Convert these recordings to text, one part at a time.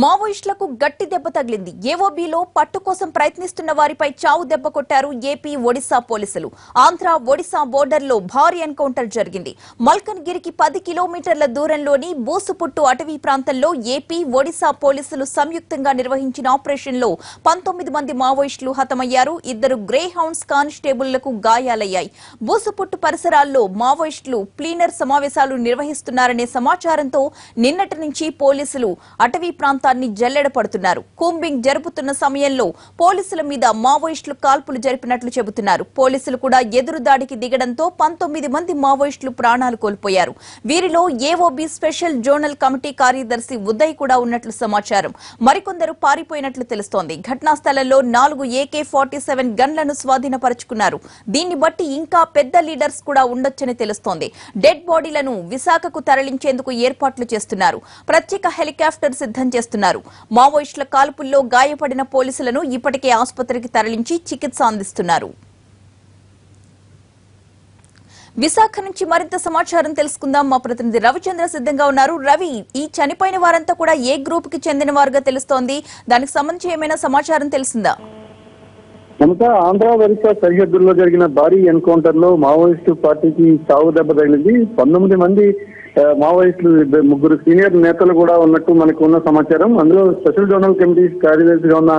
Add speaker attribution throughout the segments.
Speaker 1: మావోయిస్టులకు గట్టి దెబ్బ తగిలింది. ఏవోబీలో పట్టు కోసం ప్రయత్నిస్తున్న వారిపై చావు దెబ్బ కొట్టారు ఏపీ ఒడిశా పోలీసులు. ఆంధ్ర ఒడిశా బోర్డర్లో భారీ ఎన్కౌంటర్ జరిగింది. మల్కన్గిరికి పది కిలోమీటర్ల దూరంలోని బూసుపుట్టు అటవీ ప్రాంతంలో ఏపీ ఒడిశా పోలీసులు సంయుక్తంగా నిర్వహించిన ఆపరేషన్లో పంతొమ్మిది మంది మావోయిస్టులు హతమయ్యారు. ఇద్దరు గ్రే హౌండ్స్ కానిస్టేబుళ్ళకు గాయాలయ్యాయి. బూసుపుట్టు పరిసరాల్లో మావోయిస్టులు ప్లీనర్ సమావేశాలు నిర్వహిస్తున్నారనే సమాచారంతో నిన్నటి నుంచి పోలీసులు అటవీ ప్రాంతం ప్రాంతాన్ని జల్లెడ పడుతున్నారు. కూంబింగ్ జరుపుతున్న సమయంలో పోలీసుల మీద మావోయిస్టులు కాల్పులు జరిపినట్లు చెబుతున్నారు. పోలీసులు కూడా ఎదురు దాడికి దిగడంతో పంతొమ్మిది మంది మావోయిస్టులు ప్రాణాలు కోల్పోయారు. వీరిలో ఏఓబీ స్పెషల్ జోనల్ కమిటీ కార్యదర్శి ఉదయ్ కూడా ఉన్నట్లు సమాచారం. మరికొందరు పారిపోయినట్లు తెలుస్తోంది. ఘటనా స్థలంలో నాలుగు ఏకే ఫార్టీ సెవెన్ గన్లను స్వాధీనపరుచుకున్నారు. దీన్ని బట్టి ఇంకా పెద్ద లీడర్స్ కూడా ఉండొచ్చని తెలుస్తోంది. డెడ్ బాడీలను విశాఖకు తరలించేందుకు ఏర్పాట్లు చేస్తున్నారు. ప్రత్యేక హెలికాప్టర్ సిద్ధం చేస్తున్నారు. మావోయిస్టుల కాల్పుల్లో గాయపడిన పోలీసులను ఇప్పటికే ఆసుపత్రికి తరలించి చికిత్స అందిస్తున్నారు. విశాఖ నుంచి మరింత సమాచారం తెలుసుకుందాం. మా ప్రతినిధి రవిచంద్ర సిద్ధంగా ఉన్నారు. రవి ఈ చనిపోయిన వారంతా కూడా ఏ గ్రూప్కి చెందిన వారుగా తెలుస్తోంది? దానికి సంబంధించి ఏమైనా సమాచారం తెలిసిందా?
Speaker 2: మమత ఆంధ్ర ఒరిస్సా సరిహద్దుల్లో జరిగిన భారీ ఎన్కౌంటర్లో మావోయిస్టు పార్టీకి చావు దెబ్బ తగిలింది. పంతొమ్మిది మంది మావోయిస్టులు ముగ్గురు సీనియర్ నేతలు కూడా ఉన్నట్టు మనకు ఉన్న సమాచారం. అందులో స్పెషల్ జోనల్ కమిటీ కార్యదర్శిగా ఉన్న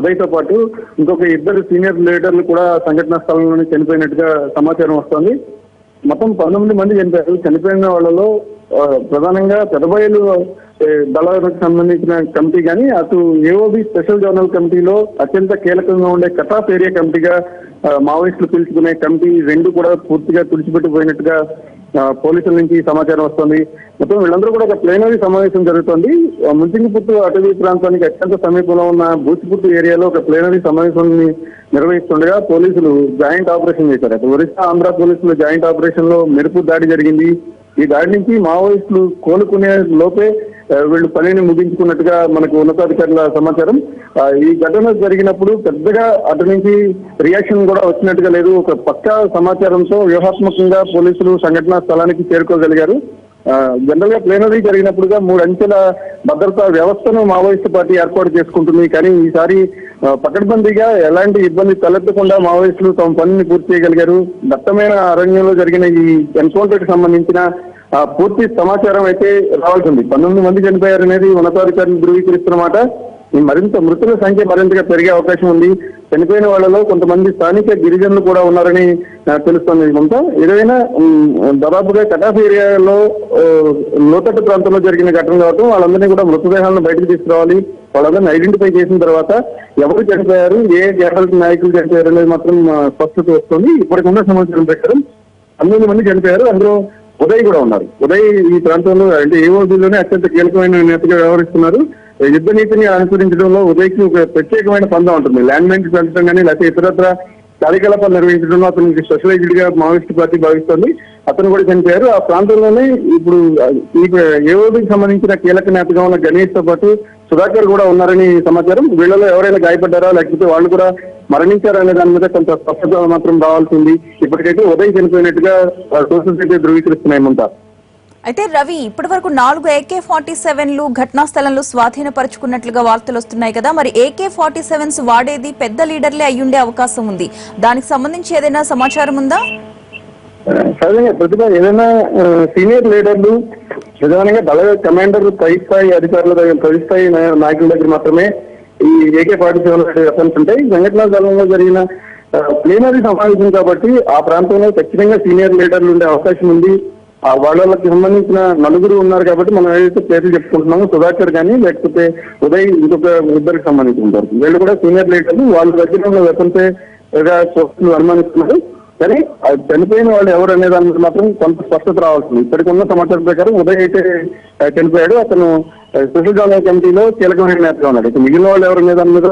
Speaker 2: ఉదయ్తో పాటు ఇంకొక ఇద్దరు సీనియర్ లీడర్లు కూడా సంఘటనా స్థలంలోనే చనిపోయినట్టుగా సమాచారం వస్తోంది. మొత్తం పంతొమ్మిది మంది చనిపోయారు. చనిపోయిన వాళ్ళలో ప్రధానంగా పెదబయలు దళాలకు సంబంధించిన కమిటీ కానీ అటు ఏఓబి స్పెషల్ జోనల్ కమిటీలో అత్యంత కీలకంగా ఉండే కటాఫ్ ఏరియా కమిటీగా మావోయిస్టులు పిలుచుకునే కమిటీ రెండు కూడా పూర్తిగా తుడిచిపెట్టిపోయినట్టుగా పోలీసుల నుంచి సమాచారం వస్తుంది. మొత్తం వీళ్ళందరూ కూడా ఒక ప్లేనరీ సమావేశం జరుగుతోంది. ముంచింగిపుత్తు అటవీ ప్రాంతానికి అత్యంత సమీపంలో ఉన్న బూచిపుట్టు ఏరియాలో ఒక ప్లేనరీ సమావేశాన్ని నిర్వహిస్తుండగా పోలీసులు జాయింట్ ఆపరేషన్ చేశారు. అటు ఒరిస్సా ఆంధ్ర పోలీసులు జాయింట్ ఆపరేషన్లో మెరుపు దాడి జరిగింది. ఈ దాడి నుంచి మావోయిస్టులు కోలుకునే లోపే వీళ్ళు పనిని ముగించుకున్నట్టుగా మనకు ఉన్నతాధికారుల సమాచారం. ఈ ఘటన జరిగినప్పుడు పెద్దగా అటు నుంచి రియాక్షన్ కూడా వచ్చినట్టుగా లేదు. ఒక పక్కా సమాచారంతో వ్యూహాత్మకంగా పోలీసులు సంఘటనా స్థలానికి చేరుకోగలిగారు. ఆ, జనరల్గా ప్లేనరీ జరిగినప్పుడుగా మూడు అంచెల భద్రతా వ్యవస్థను మావోయిస్టు పార్టీ ఏర్పాటు చేసుకుంటుంది. కానీ ఈసారి పకడ్బందీగా ఎలాంటి ఇబ్బంది తలెత్తకుండా మావోయిస్టులు తమ పనిని పూర్తి చేయగలిగారు. దట్టమైన అరణ్యంలో జరిగిన ఈ ఎన్కౌంటర్కి సంబంధించిన పూర్తి సమాచారం అయితే రావాల్సింది. పంతొమ్మిది మంది చనిపోయారు అనేది ఉన్నతాధికారులు ధృవీకరిస్తున్నమాట. ఈ మరింత మృతుల సంఖ్య మరింతగా పెరిగే అవకాశం ఉంది. చనిపోయిన వాళ్ళలో కొంతమంది స్థానిక గిరిజనులు కూడా ఉన్నారని తెలుస్తుంది. తెలుస్తోంది ఏదైనా దాదాపుగా కటాఫ్ ఏరియాలో లోతట్టు ప్రాంతంలో జరిగిన ఘటన కావటం వాళ్ళందరినీ కూడా మృతదేహాలను బయటకు తీసుకురావాలి. వాళ్ళందరినీ ఐడెంటిఫై చేసిన తర్వాత ఎవరు చనిపోయారు ఏ జాగ్రత్త నాయకులు చనిపోయారు అనేది మాత్రం స్పష్టత వస్తుంది. ఇప్పటికున్న సమాచారం ప్రకారం పంతొమ్మిది మంది చనిపోయారు. అందులో ఉదయ్ కూడా ఉన్నారు. ఉదయ్ ఈ ప్రాంతంలో అంటే ఏఓబీలోనే అత్యంత కీలకమైన నేతగా వ్యవహరిస్తున్నారు. యుద్ధ నీతిని అనుసరించడంలో ఉదయ్కి ఒక ప్రత్యేకమైన పందం ఉంటుంది. ల్యాండ్ మైన్స్ పెంచడం కానీ లేకపోతే ఇతరత్ర కార్యకలాపాలు నిర్వహించడంలో అతనికి స్పెషలైజ్డ్గా మావోయిస్ట్ పార్టీ భావిస్తుంది. అతను కూడా చనిపోయారు. ఆ ప్రాంతంలోనే ఇప్పుడు ఈ ఏఓబీకి సంబంధించిన కీలక నేతగా ఉన్న గణేష్తో పాటు సుధాకర్ కూడా ఉన్నారని సమాచారం. వీళ్ళలో ఎవరైనా గాయపడ్డారా? లేకపోతే వాళ్ళు కూడా మరణించారా అనే దాని మీద కొంత స్పష్టత మాత్రం రావాల్సింది. ఇప్పటికైతే ఉదయం చనిపోయినట్టుగా సోషల్ అయితే ధృవీకరిస్తున్నాయి ముంతా
Speaker 1: అయితే రవి ఇప్పటి వరకు నాలుగు ఏకే ఫార్టీ సెవెన్లు ఘటనా స్థలంలో స్వాధీనపరుచుకున్నట్లుగా వార్తలు వస్తున్నాయి కదా. మరి ఏకే ఫార్టీ సెవెన్స్ వాడేది పెద్ద లీడర్లే అయ్యుండే అవకాశం ఉంది. దానికి సంబంధించి ఏదైనా సమాచారం ఉందా?
Speaker 2: ప్రతిభ ఏదైనా సీనియర్ లీడర్లు ప్రధానంగా దళ కమాండర్ పై స్థాయి అధికారుల దగ్గర పై స్థాయి నాయకుల దగ్గర మాత్రమే ఈ ఏకే ఫార్టీ సెవెన్ రెఫరెన్స్ ఉంటాయి. సంఘటనా స్థలంలో జరిగిన ప్లేనరీ సమావేశం కాబట్టి ఆ ప్రాంతంలో ఖచ్చితంగా సీనియర్ లీడర్లు ఉండే అవకాశం ఉంది. ఆ వాళ్ళకి సంబంధించిన నలుగురు ఉన్నారు కాబట్టి మనం ఏదైతే పేర్లు చెప్పుకుంటున్నామో సుధాకర్ కానీ లేకపోతే ఉదయ్ ఇంకొక ఇద్దరికి సంబంధించి ఉంటారు. వీళ్ళు కూడా సీనియర్ లీడర్లు. వాళ్ళ దగ్గర ఉన్న వెపన్సే అనుమానిస్తున్నారు. కానీ చనిపోయిన వాళ్ళు ఎవరు అనే దాని మీద మాత్రం కొంత స్పష్టత రావాల్సింది. ఇప్పటికి ఉన్న సమాచారం ప్రకారం ఉదయ్ అయితే చనిపోయాడు. అతను స్పెషల్ గవర్నర్ కమిటీలో కీలకమైన నేతగా ఉన్నాడు. ఇక మిగిలిన వాళ్ళు ఎవరు అనే దాని మీద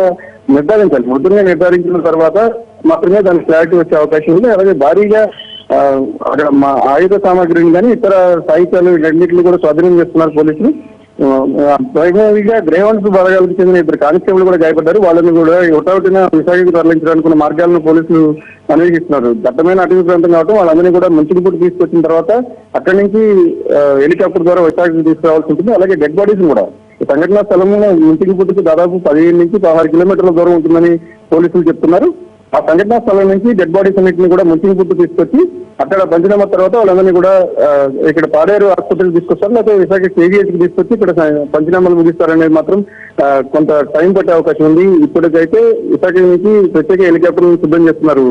Speaker 2: నిర్ధారించాలి. ముందుగా నిర్ధారించిన తర్వాత మాత్రమే దానికి క్లారిటీ వచ్చే అవకాశం ఉంది. అలాగే భారీగా అక్కడ మా ఆయుధ సామాగ్రిని కానీ ఇతర సాహిత్యాలు రెండింటిని కూడా స్వాధీనం చేస్తున్నారు పోలీసులు. వైభవిగా గ్రేవన్స్ బలగాలకు చెందిన ఇద్దరు కానిస్టేబుల్ కూడా గాయపడ్డారు. వాళ్ళని కూడా ఒకటొకటిన విశాఖకు తరలించడానికి ఉన్న మార్గాలను పోలీసులు అన్వేషిస్తున్నారు. దట్టమైన అటవీ ప్రాంతం కాబట్టి వాళ్ళందరినీ కూడా మంచినీపుట్టు తీసుకొచ్చిన తర్వాత అక్కడి నుంచి హెలికాప్టర్ ద్వారా విశాఖకు తీసుకురావాల్సి ఉంటుంది. అలాగే డెడ్ బాడీస్ కూడా. ఈ సంఘటనా స్థలం ముంచిగిపుట్టుకు దాదాపు పదిహేను నుంచి పదహారు కిలోమీటర్ల దూరం ఉంటుందని పోలీసులు చెప్తున్నారు. ఆ సంఘటనా స్థలం నుంచి డెడ్ బాడీస్ అన్నింటిని కూడా ముంచిగిపుట్టు తీసుకొచ్చి అక్కడ పంచనామా తర్వాత వాళ్ళందరినీ కూడా ఇక్కడ పాడేరు ఆసుపత్రికి తీసుకొస్తారు. లేకపోతే విశాఖ కేజీహెచ్కి తీసుకొచ్చి ఇక్కడ పంచనామాలు ముగిస్తారనేది మాత్రం కొంత టైం పట్టే అవకాశం ఉంది. ఇప్పటికైతే విశాఖ నుంచి ప్రత్యేక హెలికాప్టర్ సిద్ధం చేస్తున్నారు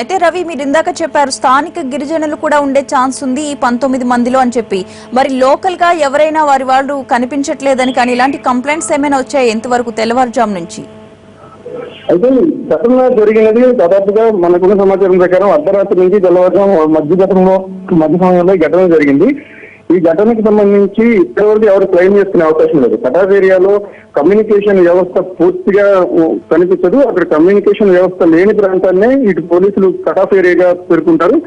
Speaker 1: అయితే రవి మీరు ఇందాక చెప్పారు స్థానిక గిరిజనులు కూడా ఉండే ఛాన్స్ ఉంది ఈ పంతొమ్మిది మందిలో అని చెప్పి. మరి లోకల్గా ఎవరైనా వారి వాళ్ళు కనిపించట్లేదని కానీ ఇలాంటి కంప్లైంట్స్ ఏమైనా వచ్చాయి ఎంతవరకు తెల్లవారుజాము నుంచి?
Speaker 2: అయితే ఘటన జరిగినది దాదాపుగా మనకున్న సమాచారం ప్రకారం అర్ధరాత్రి నుంచి తెల్లవారుజాము మధ్య ఘటనలో మధ్య సమయంలో ఈ ఘటన జరిగింది. ఈ ఘటనకు సంబంధించి ఇప్పటివరకు ఎవరు క్లెయిమ్ చేసుకునే అవకాశం లేదు. కటాఫ్ ఏరియాలో కమ్యూనికేషన్ వ్యవస్థ పూర్తిగా కనిపించదు. అక్కడ కమ్యూనికేషన్ వ్యవస్థ లేని ప్రాంతాన్నే ఇటు పోలీసులు కటాఫ్ ఏరియాగా పేర్కొంటారు.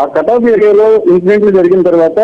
Speaker 2: ఆ కటాఫ్ ఏరియాలో ఇన్సిడెంట్లు జరిగిన తర్వాత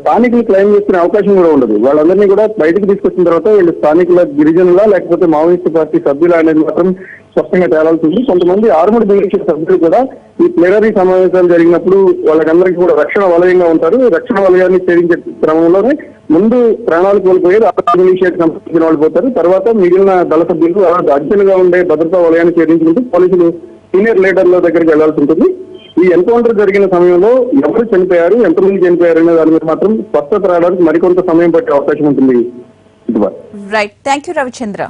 Speaker 2: స్థానికులు క్లెయిమ్ చేసుకునే అవకాశం కూడా ఉండదు. వాళ్ళందరినీ కూడా బయటకు తీసుకొచ్చిన తర్వాత వీళ్ళు స్థానికుల గిరిజనుల లేకపోతే మావోయిస్ట్ పార్టీ సభ్యుల అనేది మాత్రం స్పష్టంగా తేలాల్సి ఉంది కొంతమంది ఆర్మడ్ మిలిషియా సభ్యులు కూడా ఈ ప్లేనరీ సమావేశాలు జరిగినప్పుడు వాళ్ళకందరికీ కూడా రక్షణ వలయంగా ఉంటారు. రక్షణ వలయాన్ని ఛేదించే క్రమంలోనే ముందు ప్రాణాలు కోల్పోయేది ఆర్మడ్ మిలిషియాకి సంబంధించిన వాళ్ళు పోతారు. తర్వాత మిగిలిన దళ సభ్యులు అలా అర్జునుగా ఉండే భద్రతా వలయాన్ని ఛేదించుకుంటూ పోలీసులు సీనియర్ లీడర్ల దగ్గరికి వెళ్ళాల్సి ఉంటుంది. ఈ ఎన్కౌంటర్ జరిగిన సమయంలో ఎవరు చనిపోయారు ఎంతమంది చనిపోయారు అనే దాని మీద మాత్రం స్పష్టత రావడానికి మరికొంత సమయం పట్టే అవకాశం ఉంటుంది.
Speaker 1: Right thank you Ravichandra